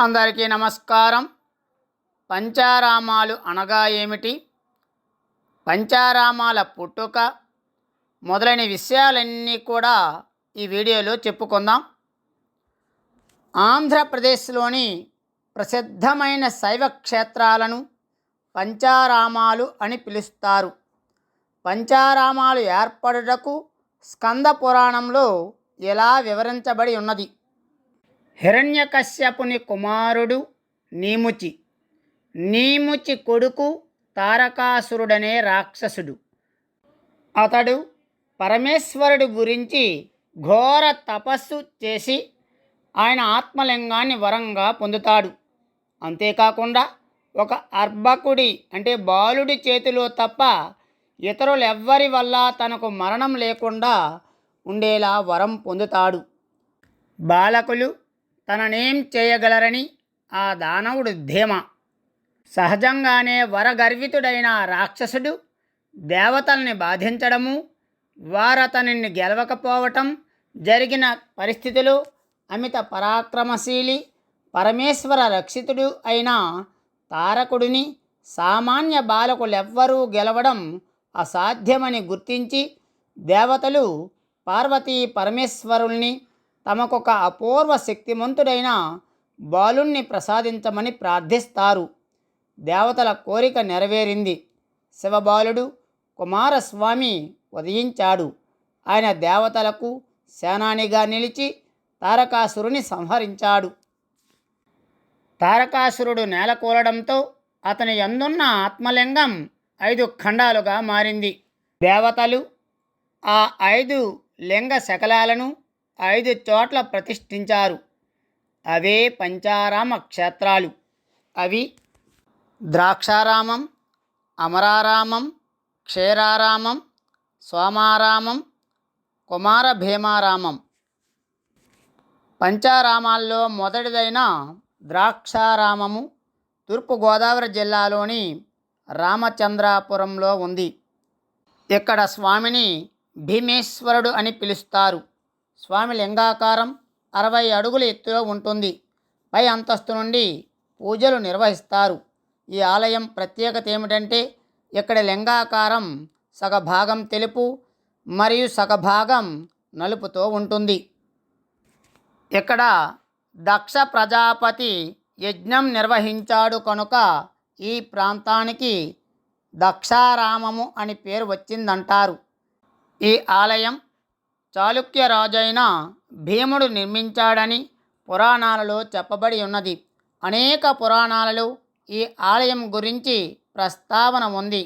అందరికీ నమస్కారం. పంచారామాలు అనగా ఏమిటి? పంచారామాల పుట్టుక మొదలైన విషయాలన్నీ కూడా ఈ వీడియోలో చెప్పుకుందాం. ఆంధ్రప్రదేశ్లోని ప్రసిద్ధమైన శైవ క్షేత్రాలను పంచారామాలు అని పిలుస్తారు. పంచారామాలు ఏర్పడుటకు స్కంద పురాణంలో ఎలా వివరించబడి ఉన్నది? హిరణ్యకశ్యపుని కుమారుడు నీముచి. నీముచి కొడుకు తారకాసురుడనే రాక్షసుడు. అతడు పరమేశ్వరుడు గురించి ఘోర తపస్సు చేసి ఆయన ఆత్మలింగాన్ని వరంగా పొందుతాడు. అంతేకాకుండా ఒక అర్భకుడి అంటే బాలుడి చేతిలో తప్ప ఇతరులెవ్వరి వల్ల తనకు మరణం లేకుండా ఉండేలా వరం పొందుతాడు. బాలకులు తననేం చేయగలరని ఆ దానవుడు ధీమ. సహజంగానే వరగర్వితుడైన రాక్షసుడు దేవతల్ని బాధించడము వారతనిని గెలవకపోవటం జరిగిన పరిస్థితులు అమిత పరాక్రమశీలి పరమేశ్వర రక్షితుడు అయిన తారకుడిని సామాన్య బాలకులెవ్వరూ గెలవడం అసాధ్యమని గుర్తించి దేవతలు పార్వతీ పరమేశ్వరుల్ని తమకొక అపూర్వ శక్తిమంతుడైన బాలుణ్ణి ప్రసాదించమని ప్రార్థిస్తారు. దేవతల కోరిక నెరవేరింది. శివబాలుడు కుమారస్వామి ఉదయించాడు. ఆయన దేవతలకు సేనానిగా నిలిచి తారకాసురుని సంహరించాడు. తారకాసురుడు నేలకూలడంతో అతని ఎందున్న ఆత్మలింగం ఐదు ఖండాలుగా మారింది. దేవతలు ఆ ఐదు లింగ శకలాలను ఐదు చోట్ల ప్రతిష్ఠించారు. అవే పంచారామ క్షేత్రాలు. అవి ద్రాక్షారామం అమరారామం క్షీరారామం సోమారామం కుమార భీమారామం పంచారామాల్లో మొదటిదైన ద్రాక్షారామము తూర్పుగోదావరి జిల్లాలోని రామచంద్రాపురంలో ఉంది. ఇక్కడ స్వామిని భీమేశ్వరుడు అని పిలుస్తారు. స్వామి లింగాకారం అరవై అడుగుల ఎత్తులో ఉంటుంది. పై అంతస్తు నుండి పూజలు నిర్వహిస్తారు. ఈ ఆలయం ప్రత్యేకత ఏమిటంటే ఇక్కడ లింగాకారం సగభాగం తెలుపు మరియు సగభాగం నలుపుతో ఉంటుంది. ఇక్కడ దక్ష ప్రజాపతి యజ్ఞం నిర్వహించాడు కనుక ఈ ప్రాంతానికి దక్షారామము అని పేరు వచ్చిందంటారు. ఈ ఆలయం చాళుక్య రాజైన భీముడు నిర్మించాడని పురాణాలలో చెప్పబడి ఉన్నది. అనేక పురాణాలలో ఈ ఆలయం గురించి ప్రస్తావన ఉంది.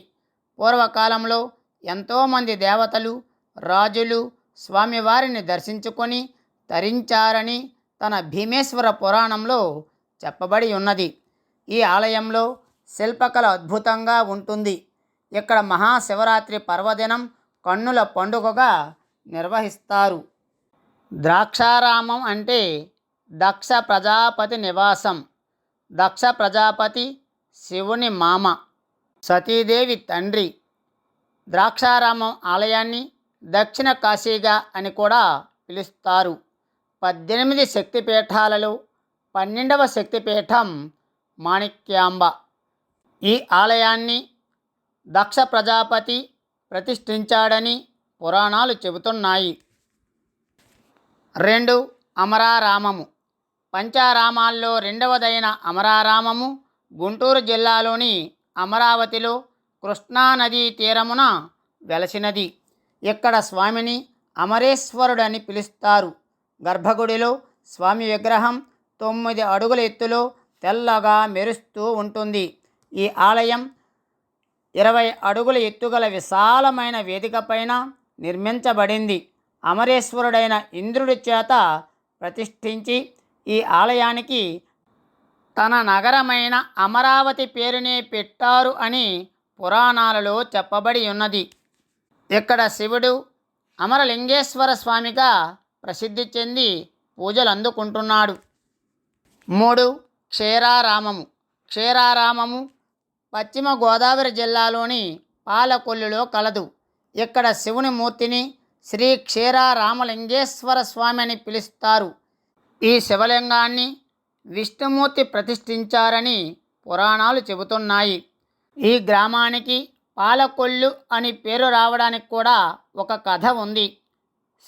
పూర్వకాలంలో ఎంతోమంది దేవతలు రాజులు స్వామివారిని దర్శించుకొని తరించారని తన భీమేశ్వర పురాణంలో చెప్పబడి ఉన్నది. ఈ ఆలయంలో శిల్పకళ అద్భుతంగా ఉంటుంది. ఇక్కడ మహాశివరాత్రి పర్వదినం కన్నుల పండుగగా నిర్వహిస్తారు. ద్రాక్షారామం అంటే దక్ష ప్రజాపతి నివాసం. దక్ష ప్రజాపతి శివుని మామ. సతీదేవి తండ్రి. ద్రాక్షారామం ఆలయాన్ని దక్షిణ కాశీగా అని కూడా పిలుస్తారు. పద్దెనిమిది శక్తిపీఠాలలో పన్నెండవ శక్తిపీఠం మాణిక్యాంబ. ఈ ఆలయాన్ని దక్ష ప్రజాపతి ప్రతిష్ఠించాడని పురాణాలు చెబుతున్నాయి. రెండు అమరారామము. పంచారామాల్లో రెండవదైన అమరారామము గుంటూరు జిల్లాలోని అమరావతిలో కృష్ణానదీ తీరమున వెలసినది. ఇక్కడ స్వామిని అమరేశ్వరుడని పిలుస్తారు. గర్భగుడిలో స్వామి విగ్రహం తొమ్మిది అడుగుల ఎత్తులో తెల్లగా మెరుస్తూ ఉంటుంది. ఈ ఆలయం ఇరవై అడుగుల ఎత్తుగల విశాలమైన వేదిక పైన నిర్మించబడింది. అమరేశ్వరుడైన ఇంద్రుడి చేత ప్రతిష్ఠించి ఈ ఆలయానికి తన నగరమైన అమరావతి పేరునే పెట్టారు అని పురాణాలలో చెప్పబడి ఉన్నది. ఇక్కడ శివుడు అమరలింగేశ్వర స్వామిగా ప్రసిద్ధి చెంది పూజలు అందుకుంటున్నాడు మూడు క్షీరారామము. క్షీరారామము పశ్చిమ గోదావరి జిల్లాలోని పాలకొల్లులో కలదు. ఇక్కడ శివుని మూర్తిని శ్రీ క్షీరారామలింగేశ్వర స్వామి అని పిలుస్తారు. ఈ శివలింగాన్ని విష్ణుమూర్తి ప్రతిష్ఠించారని పురాణాలు చెబుతున్నాయి. ఈ గ్రామానికి పాలకొల్లు అని పేరు రావడానికి కూడా ఒక కథ ఉంది.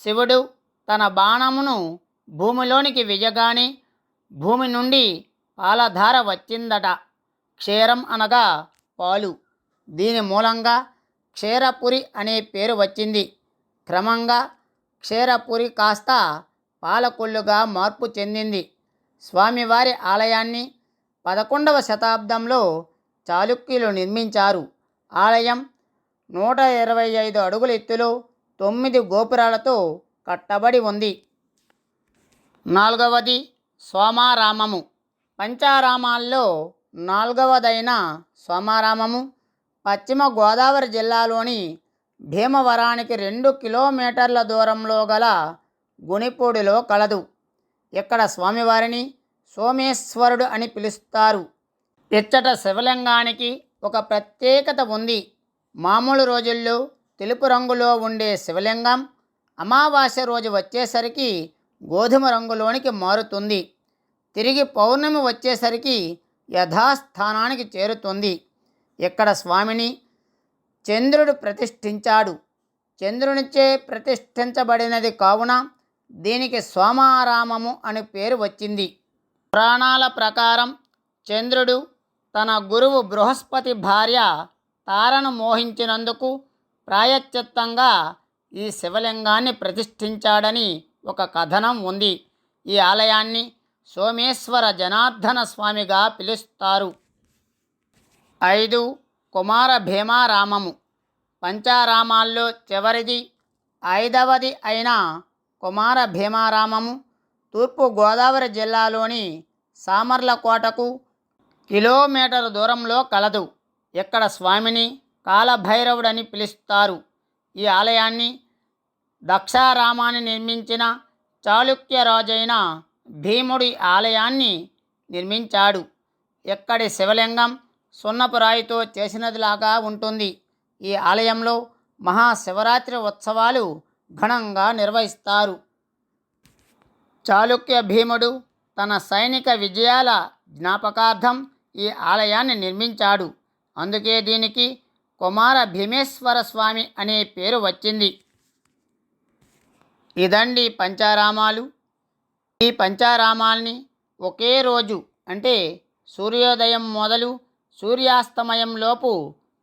శివుడు తన బాణమును భూమిలోనికి విజగాని భూమి నుండి పాలధార వచ్చిందట. క్షీరం అనగా పాలు. దీని మూలంగా క్షీరపురి అనే పేరు వచ్చింది. క్రమంగా క్షీరపురి కాస్త పాలకొల్లుగా మార్పు చెందింది. స్వామివారి ఆలయాన్ని పదకొండవ శతాబ్దంలో చాళుక్యులు నిర్మించారు. ఆలయం నూట ఇరవై ఐదు అడుగుల ఎత్తులో తొమ్మిది గోపురాలతో కట్టబడి ఉంది. నాలుగవది సోమారామము పంచారామాల్లో నాలుగవదైన సోమారామము పశ్చిమ గోదావరి జిల్లాలోని భీమవరానికి రెండు కిలోమీటర్ల దూరంలో గల గుణిపూడిలో కలదు. ఇక్కడ స్వామివారిని సోమేశ్వరుడు అని పిలుస్తారు. ఇచ్చట శివలింగానికి ఒక ప్రత్యేకత ఉంది. మామూలు రోజుల్లో తెలుపు రంగులో ఉండే శివలింగం అమావాస్య రోజు వచ్చేసరికి గోధుమ రంగులోనికి మారుతుంది. తిరిగి పౌర్ణమి వచ్చేసరికి యథాస్థానానికి చేరుతుంది. ఇక్కడ స్వామిని చంద్రుడు ప్రతిష్ఠించాడు. చంద్రునిచే ప్రతిష్ఠించబడినది కావున దీనికి సోమారామము అని పేరు వచ్చింది. పురాణాల ప్రకారం చంద్రుడు తన గురువు బృహస్పతి భార్య తారను మోహించినందుకు ప్రాయశ్చిత్తంగా ఈ శివలింగాన్ని ప్రతిష్ఠించాడని ఒక కథనం ఉంది. ఈ ఆలయాన్ని సోమేశ్వర జనార్దన స్వామిగా పిలుస్తారు. ఐదు కుమార భీమారామము. పంచారామాల్లో చివరిది ఐదవది అయిన కుమార భీమారామము తూర్పు గోదావరి జిల్లాలోని సామర్లకోటకు కిలోమీటర్ దూరంలో కలదు. ఇక్కడ స్వామిని కాలభైరవుడని పిలుస్తారు. ఈ ఆలయాన్ని దక్షారామాన్ని నిర్మించిన చాళుక్య రాజైన భీముడి ఆలయాన్ని నిర్మించాడు. ఇక్కడి శివలింగం సున్నపు రాయితో చేసినదిలాగా ఉంటుంది. ఈ ఆలయంలో మహాశివరాత్రి ఉత్సవాలు ఘనంగా నిర్వహిస్తారు. చాళుక్య భీముడు తన సైనిక విజయాల జ్ఞాపకార్థం ఈ ఆలయాన్ని నిర్మించాడు. అందుకే దీనికి కుమార భీమేశ్వర స్వామి అనే పేరు వచ్చింది. ఇదండి పంచారామాలు. ఈ పంచారామాల్ని ఒకే రోజు అంటే సూర్యోదయం మొదలు సూర్యాస్తమయం లోపు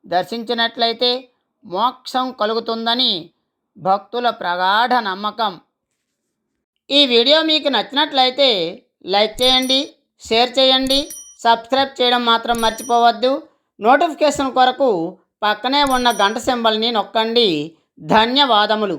దర్శించినట్లయితే మోక్షం కలుగుతుందని భక్తుల ప్రగాఢ నమ్మకం. ఈ వీడియో మీకు నచ్చినట్లయితే లైక్ చేయండి షేర్ చేయండి సబ్స్క్రైబ్ చేయడం మాత్రం మర్చిపోవద్దు. నోటిఫికేషన్ కొరకు పక్కనే ఉన్న గంట సింబల్ని నొక్కండి. ధన్యవాదములు.